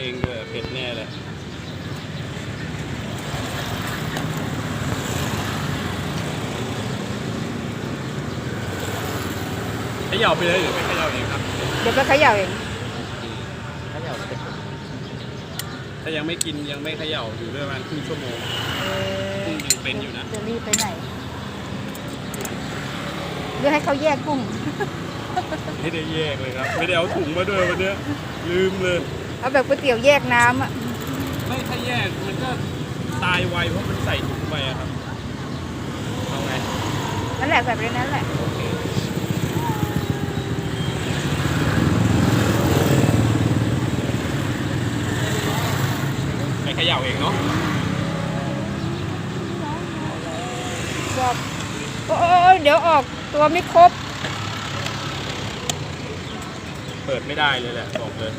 เองด้วยเผ็ดแน่เลยเขย่าไปเลยหรือไม่เขย่าเองครับ เดี๋ยวก็เขย่าเองถ้าอยากเป็นถ้ายังไม่กินยังไม่เขย่าอยู่ด้วยประมาณครึ่งชั่วโมงเออกุ้งยังเป็นอยู่นะ จะรีบไปไหนเพื่อให้เขาแยกกุ้ง ไม่ได้แยกเลยครับ ไม่ได้เอาถุงมาด้วยวันเนี้ยลืมเลย เอาแบบก๋วยเตี๋ยวแยกน้ำอะไม่ถ้าแยกมันก็ตายไวเพราะมันใส่ถุงไปอะครับเอาไงนั่นแหละแบบนั้นแหละ โอเคไปเขย่าเองเนาะบอกโอ้ยเดี๋ยวออกตัวไม่ครบ เปิดไม่ได้เลยแหละบอกเลย